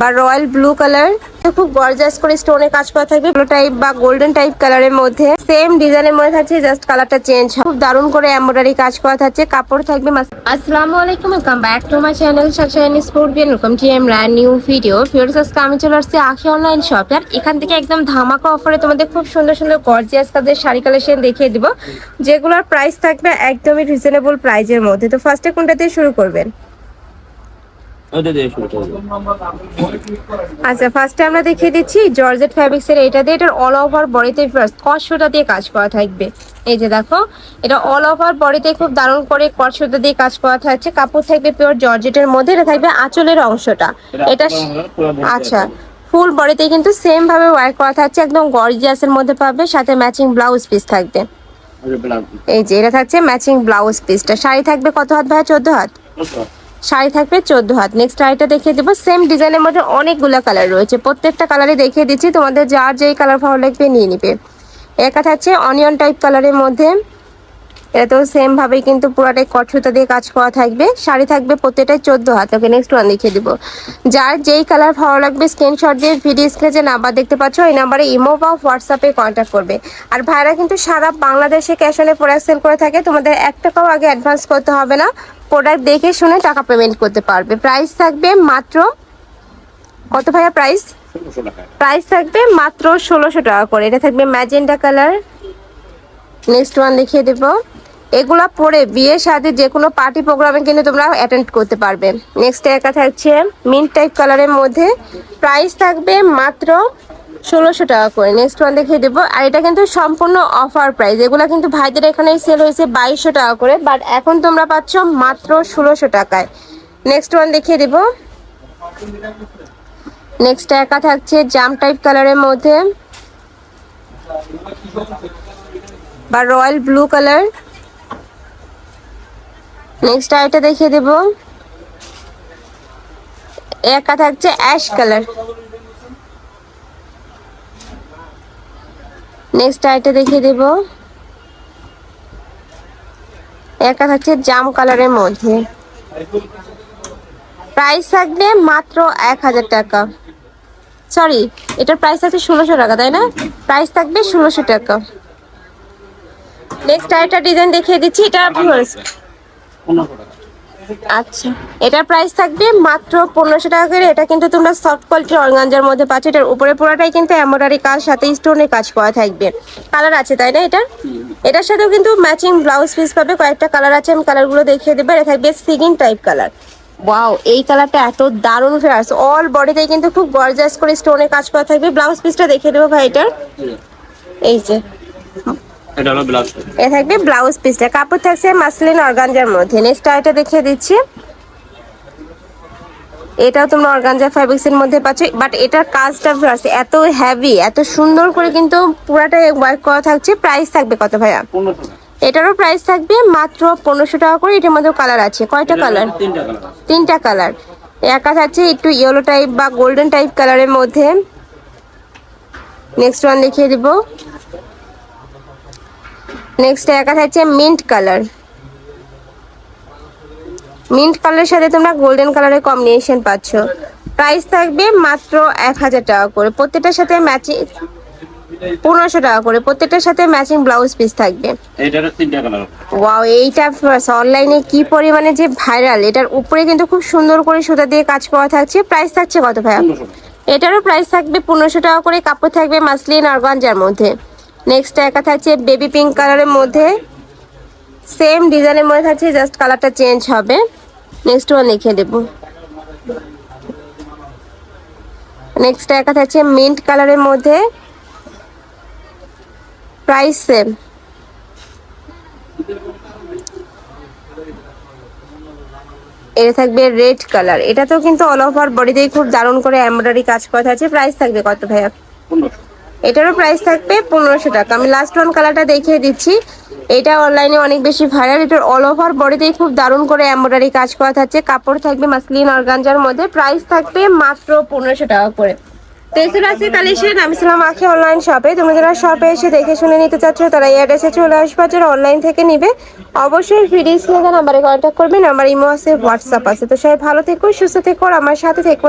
বা royal blue colour. খুব gorgeous করে স্টোনে কাজ করা থাকবে ব্লু টাইপ বা গোল্ডেন টাইপ কালারের মধ্যে। সেম ডিজাইনের মধ্যে থাকছে জাস্ট কালারটা চেঞ্জ খুব দারুণ করে এমব্রয়ডারি কাজ করা থাকছে, কাপড় থাকবে আসসালামু আলাইকুম welcome back to my channel সাকশাইন sport Beant welcome to M brand new video Firoz আজকে আমি চলে আসছি আখি অনলাইন শপ আর এখান থেকে একদম ধামাকা অফারে তোমাদের খুব সুন্দর সুন্দর গর্জিয়াস কাজের শাড়ি কালেকশন দেখিয়ে দিব। যেগুলোর প্রাইস থাকবে একদমই রিজনেবল প্রাইজের মধ্যে। তো ফার্স্টে কোনটা দিয়ে শুরু করবেন ওটা দিয়ে শুরু করব আচ্ছা ফার্স্টে আমরা দেখিয়ে দিচ্ছি জর্জেট ফ্যাব্রিক্স এর এটা দিয়ে এটার অল ওভার বডিতে কষ্টটা দিয়ে কাজ করা থাকবে। এই যে দেখো এটা অল ওভার বডিতে খুব দারুণ করে কষ্টটা দিয়ে কাজ করা থাকছে। কাপড় থাকবে পিওর জর্জেটের মধ্যে এটা থাকবে আঁচলের অংশটা। এটা আচ্ছা ফুল বডিতে কিন্তু সেম ভাবে ওয়ার্ক করা থাকছে একদম গর্জিয়াসের মধ্যে পাবে সাথে ম্যাচিং ব্লাউজ পিস থাকবে। এই যে এটা থাকছে ম্যাচিং ব্লাউজ পিসটা শাড়ি থাকবে কত হাত ভাই চোদ্দ হাত। শাড়ি থাকবে চোদ্দ হাত। নেক্সট শাড়িটা দেখিয়ে দেবো। সেম ডিজাইনের মধ্যে অনেকগুলো কালার রয়েছে। প্রত্যেকটা কালারই দেখিয়ে দিচ্ছি। তোমাদের যার যেই কালার ভালো লাগবে নিয়ে নিবে। একা থাকছে অনিয়ন টাইপ কালারের মধ্যে। এটাতেও সেম ভাবেই কিন্তু পুরাটাই কঠুতা দিয়ে কাজ করা থাকবে। শাড়ি থাকবে প্রত্যেকটাই চোদ্দ হাত। ওকে নেক্সট ওয়ান দেখিয়ে দিব। যার যেই কালার ভালো লাগবে স্ক্রিনশট দিয়ে ভিডিও স্ক্রিনে যে নাম্বার দেখতে পাচ্ছ, এই নাম্বারে ইমো বা হোয়াটসঅ্যাপে কন্ট্যাক্ট করবে। আর ভাইরা কিন্তু সারা বাংলাদেশে ক্যাশ অনে প্রোডাক্ট সেল করে থাকে। তোমাদের এক টাকাও আগে অ্যাডভান্স করতে হবে না। প্রোডাক্ট দেখে শুনে টাকা পেমেন্ট করতে পারবে। প্রাইস থাকবে মাত্র কত ভাইয়া প্রাইস প্রাইস থাকবে মাত্র ষোলোশো টাকা করে। এটা থাকবে ম্যাজেন্ডা কালার নেক্সট ওয়ান দেখিয়ে দেবো। এগুলো পরে বিয়ের সাথে যে কোনো পার্টি প্রোগ্রামে কিন্তু তোমরা অ্যাটেন্ড করতে পারবে। নেক্সট একা থাকছে মিন্ট টাইপ কালারের মধ্যে। প্রাইস থাকবে মাত্র ষোলোশো টাকা করে। নেক্সট ওয়ান দেখিয়ে দেবো। আর এটা কিন্তু সম্পূর্ণ অফার প্রাইস এগুলো কিন্তু ভাইদের এখানে সেল হয়েছে বাইশশো টাকা করে বাট এখন তোমরা পাচ্ছ মাত্র ষোলোশো টাকায়। নেক্সট ওয়ান দেখিয়ে দেবো। নেক্সট একা থাকছে জাম টাইপ কালারের মধ্যে। বা রয়্যাল ব্লু কালার নেক্সট আইটা দেখিয়ে দেব। একা থাকছে অ্যাশ কালার নেক্সট আইটা দেখিয়ে দেব। একা থাকছে জাম কালারের মধ্যে। প্রাইস থাকবে মাত্র এক হাজার টাকা। সরি এটার প্রাইস থাকছে ষোলোশো টাকা, তাই না? প্রাইস থাকবে ষোলোশো টাকা। নেক্সট আরেকটা ডিজাইন দেখিয়ে দিচ্ছি, এটা আচ্ছা। এটার প্রাইস থাকবে মাত্র পনেরোশো টাকা করে। এটা কিন্তু তোমরা সফট কোয়ালিটির অর্গানজার মধ্যে পাচ্ছ। এটার উপরে পুরোটাই কিন্তু এমব্রয়ডারি কাজ, সাথে স্টোনের কাজ করা থাকবে। কালার আছে, তাই না এটার? এটার সাথেও কিন্তু ম্যাচিং ব্লাউজ পিস পাবে। কয়েকটা কালার আছে, আমি কালারগুলো দেখিয়ে দেবো। এটা থাকবে সিগিন টাইপ কালার ওয়াও এই কালারটা এত দারুণ ফেয়ার্স অল বডিতেই কিন্তু খুব গর্জাস করে স্টোনের কাজ করা থাকবে। ব্লাউজ পিসটা দেখিয়ে দেবো ভাই এটার। এই যে। এটা হলো ব্লাউজ এ থাকবে ব্লাউজ পিসটা কাপড় থাকছে মাসলিন অর্গানজার মধ্যে। নেক্সট আইটা দেখিয়ে দিচ্ছি। এটাও তোমরা অর্গানজা ফ্যাব্রিক্স এর মধ্যে পাচ্ছ। বাট এটার কাজটা viewers এত হেভি এত সুন্দর করে কিন্তু পুরাটাই ওয়ার্ক করা থাকছে। প্রাইস থাকবে কত ভাইয়া? এটারও প্রাইস থাকবে মাত্র পনেরোশো টাকা করে। এটার মধ্যে কালার আছে। কয়টা কালার তিনটা কালার তিনটা কালার একা থাকছে একটু ইয়েলো টাইপ বা গোল্ডেন টাইপ কালারের মধ্যে। নেক্সট ওয়ান দেখিয়ে দিব। নেক্সট একা থাকছে মিন্ট কালার মিন্ট কালারের সাথে তোমরা গোল্ডেন কালারের কম্বিনেশন পাচ্ছ। প্রাইস থাকবে মাত্র এক হাজার টাকা করে। প্রত্যেকটার সাথে ম্যাচিং পনেরোশো টাকা করে। প্রত্যেকটার সাথে ম্যাচিং ব্লাউজ পিস থাকবে। এইটার তিনটা কালার ওয়াও এইটা অনলাইনে কি পরিমাণে যে ভাইরাল এটার উপরে কিন্তু খুব সুন্দর করে সুতা দিয়ে কাজ করা থাকছে। প্রাইস থাকছে কত ভাইয়া? এটারও প্রাইস থাকবে পনেরোশো টাকা করে। কাপড় থাকবে মাসলিন অর্গানজার মধ্যে। নেক্সট একা থাকছে বেবি পিঙ্ক কালারের মধ্যে। সেম ডিজাইনের মধ্যে থাকছে জাস্ট কালারটা চেঞ্জ হবে। নেক্সট ওয়ান লিখে দেবো। নেক্সট একা থাকছে মিন্ট কালারের মধ্যে। প্রাইস সেম এটা থাকবে রেড কালার এটা তো কিন্তু অল ওভার বডিতেই খুব দারুণ করে এমব্রয়ডারি কাজ করা আছে। প্রাইস থাকবে কত ভাইয়া? এটারও প্রাইস থাকবে পনেরোশো টাকা। আমি লাস্ট ওয়ান কালারটা দেখিয়ে দিচ্ছি। এটা অনলাইনে অনেক বেশি ভাইরাল এটার অল ওভার বডিতেই খুব দারুণ করে এমব্রয়ডারি কাজ করা থাকছে। কাপড় থাকবে মাসলিন অর্গানজার মধ্যে। প্রাইস থাকবে মাত্র পনেরোশো টাকা করে। আমি অনলাইন শপে যারা শপে এসে দেখে শুনে নিতে তারা অনলাইন থেকে নিবে, অবশ্যই নাম্বারে কন্ট্যাক্ট নাম্বার ইমো আছে হোয়াটসঅ্যাপ আছে। তো সবাই ভালো থেকো, সুস্থ থেকো আমার সাথে থেকো